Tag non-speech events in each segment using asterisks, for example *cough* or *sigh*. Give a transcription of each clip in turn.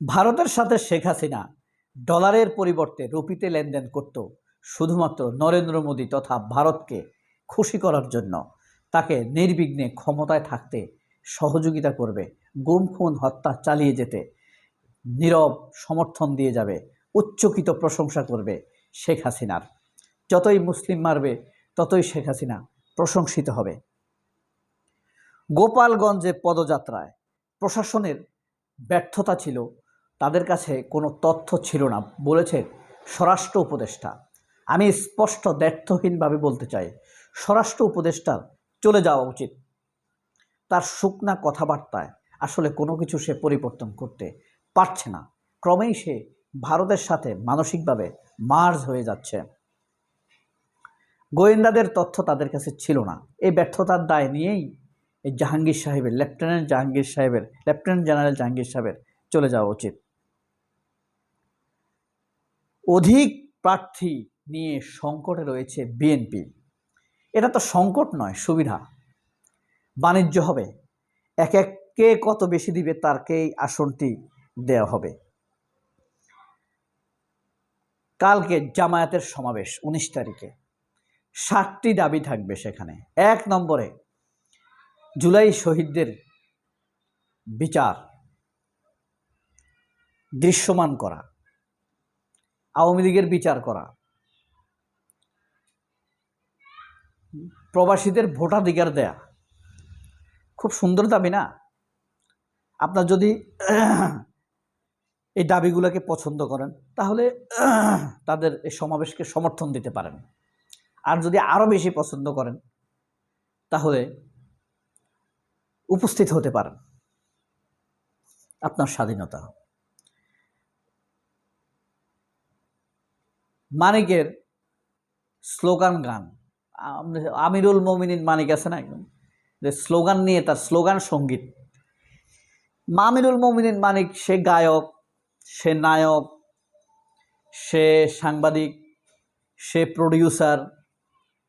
ভারতের সাথে শেখ হাসিনা ডলারের পরিবর্তে রুপিতে লেনদেন করত, শুধুমাত্র নরেন্দ্র মোদী তথা ভারতকে খুশি করার জন্য। তাকে নির্বিঘ্নে ক্ষমতায় থাকতে সহযোগিতা করবে গুম খুন হত্যা চালিয়ে যেতে, নীরব সমর্থন দিয়ে যাবে, উচ্চকিত প্রশংসা করবে শেখ হাসিনার। যতই মুসলিম মারবে, ততই শেখ হাসিনা প্রশংসিত হবে। গোপালগঞ্জে পদযাত্রায় প্রশাসনের ব্যর্থতা ছিল তাদের কাছে কোনো তথ্য ছিল না। বলেছে, স্বরাষ্ট্র উপদেষ্টা। আমি স্পষ্ট দ্ব্যর্থহীনভাবে বলতে চাই, স্বরাষ্ট্র উপদেষ্টার চলে যাওয়া উচিত। তার শুকনা কথাবার্তায় আসলে কোনো কিছু সে পরিবর্তন করতে পারছে না। ক্রমেই সে ভারতের সাথে মানসিকভাবে মার্জ হয়ে যাচ্ছে। গোয়েন্দাদের তথ্য তাদের কাছে ছিল না। এই ব্যর্থতার দায় নিয়েই এই জাহাঙ্গীর সাহেবের, লেফটেন্যান্ট জাহাঙ্গীর সাহেবের, লেফটেন্যান্ট জেনারেল জাহাঙ্গীর সাহেবের চলে যাওয়া উচিত। অধিক প্রার্থী নিয়ে সংকটে রয়েছে বিএনপি এটা তো সংকট নয়, সুবিধা। বাণিজ্য হবে। এক এক কে কত বেশি দিবে, তারকেই আসনটি দেওয়া হবে। কালকে জামায়াতের সমাবেশ, উনিশ তারিখে। ষাটটি দাবি থাকবে সেখানে। এক নম্বরে, জুলাই শহীদদের বিচার। দৃশ্যমান করা। আওয়ামী লীগের বিচার করা। প্রবাসীদের ভোটাধিকার দেয়া। খুব সুন্দর দাবি না? আপনার যদি এই দাবিগুলোকে পছন্দ করেন, তাহলে তাদের এই সমাবেশকে সমর্থন দিতে পারেন। আর যদি আরও বেশি পছন্দ করেন, তাহলে উপস্থিত হতে পারেন। আপনার স্বাধীনতা। মানিকের স্লোগান গান। আমিরুল মমিনিন মানিক আছে না একদম যে স্লোগান নিয়ে তার স্লোগান সংগীত। মামিরুল মমিনিন মানিক, সে গায়ক, সে নায়ক, সে সাংবাদিক, সে প্রডিউসার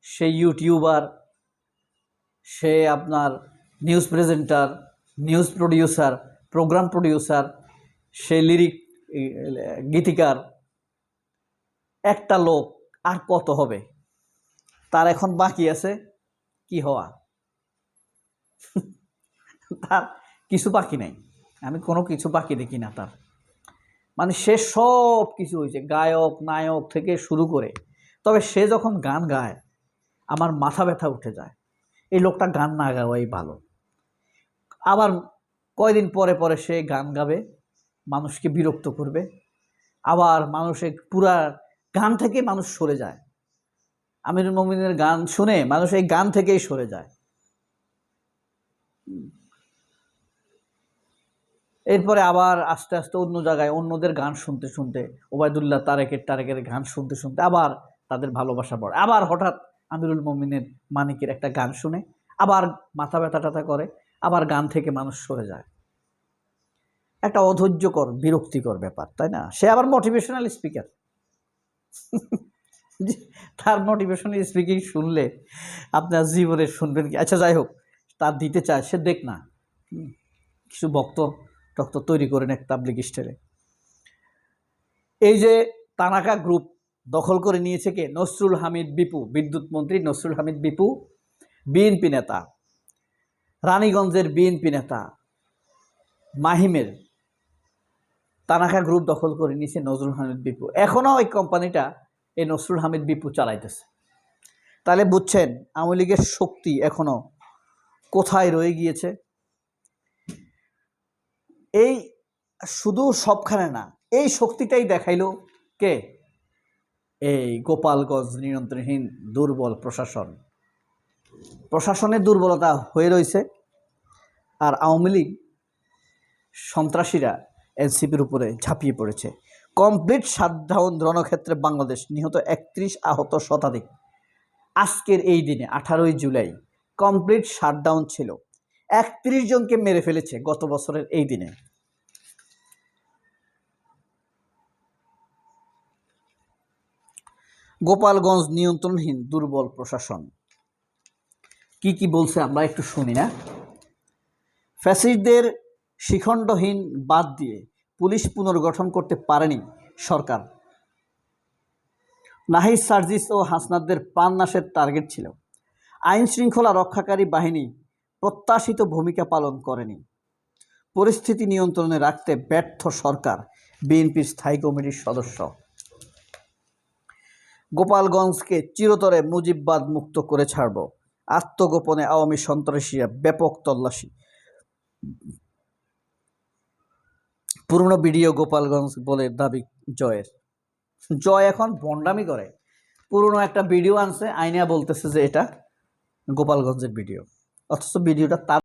সে ইউটিউবার সে আপনার news presenter news producer programme producer সে লিরিক গীতিকার একটা লোক আর কত হবে? তার এখন বাকি আছে কি হওয়া? *laughs* তার কিছু বাকি নাই। আমি কোনো কিছু বাকি দেখি না তার। মানে সে সব কিছু হয়েছে, গায়ক, নায়ক থেকে শুরু করে। তবে সে যখন গান গায়, আমার মাথা ব্যথা উঠে যায়। এই লোকটা গান না গাওয়াই ভালো। আবার কয়দিন পরে পরে সে গান গাবে, মানুষকে বিরক্ত করবে। আবার মানুষের পুরা গান থেকে মানুষ সরে যায়। আমিরুল মমিনের গান শুনে মানুষ এই গান থেকেই সরে যায়। এরপরে আবার আস্তে আস্তে অন্য জায়গায় অন্যদের গান শুনতে শুনতে, ওবায়দুল্লাহ তারেকের তারেকের গান শুনতে শুনতে আবার তাদের ভালোবাসা পড়ে আবার হঠাৎ আমিরুল মমিনের মানিকের একটা গান শুনে আবার মাথা ব্যথা টাথা করে, আবার গান থেকে মানুষ সরে যায়। একটা অধৈর্যকর, বিরক্তিকর ব্যাপার, তাই না? সে আবার মোটিভেশনাল স্পিকার তার মোটিভেশন স্পিকিং শুনলে আপনার জীবনে শুনবেন কি? আচ্ছা যাই হোক, তার দিতে চায়, সে দেখ না। কিছু বক্ত টক্ত তৈরি করেন এক তাবলিক স্টাইলে এই যে তানাকা গ্রুপ দখল করে নিয়েছে কে? নসরুল হামিদ বিপু, বিদ্যুৎ মন্ত্রী নসরুল হামিদ বিপু, বিএনপি নেতা, রানীগঞ্জের বিএনপি নেতা, মাহিমের তানাকা গ্রুপ দখল করে নিয়েছে নজরুল হামিদ বিপু। এখনও ওই কোম্পানিটা এই নসরুল হামিদ বিপু চালাইতেছে। তাহলে বুঝছেন, আওয়ামী লীগের শক্তি এখনও কোথায় রয়ে গিয়েছে? এই শুধু সবখানে না, এই শক্তিটাই দেখাইল কে? এই গোপালগঞ্জ নিয়ন্ত্রণহীন দুর্বল প্রশাসন। প্রশাসনের দুর্বলতা হয়ে রয়েছে। আর আওয়ামী লীগ সন্ত্রাসীরা এনসিপির উপরে ঝাঁপিয়ে পড়েছে। কমপ্লিট শাটডাউন রণক্ষেত্রে বাংলাদেশ নিহত একত্রিশ আহত শতাধিক। আজকের এই দিনে আঠারোই জুলাই কমপ্লিট শাটডাউন ছিল। একত্রিশ জনকে মেরে ফেলেছে গত বছরের এই দিনে। গোপালগঞ্জ নিয়ন্ত্রণহীন দুর্বল প্রশাসন। কি কি বলছে আমরা একটু শুনি না। ফ্যাসিস্টদের শিখণ্ডহীন বাদ দিয়ে পুলিশ পুনর্গঠন করতে পারেনি সরকার। নাহিদ সার্জিস ও হাসনাদদের নাশের টার্গেট ছিল। আইন শৃঙ্খলা রক্ষাকারী বাহিনী প্রত্যাশিত ভূমিকা পালন করেনি। পরিস্থিতি নিয়ন্ত্রণে রাখতে ব্যর্থ সরকার, বিএনপির স্থায়ী কমিটির সদস্য। গোপালগঞ্জকে চিরতরে মুজিববাদ মুক্ত করে ছাড়ব। আত্মগোপনে আওয়ামী সন্ত্রাসীরা ব্যাপক তল্লাশি। পুরনো ভিডিও গোপালগঞ্জ বলে দাবি জয়ের। জয় এখন বন্ডামি করে। পুরনো একটা ভিডিও আনছে, আইনিয়া বলতেছে যে এটা গোপালগঞ্জের ভিডিও অথচ ভিডিওটা তার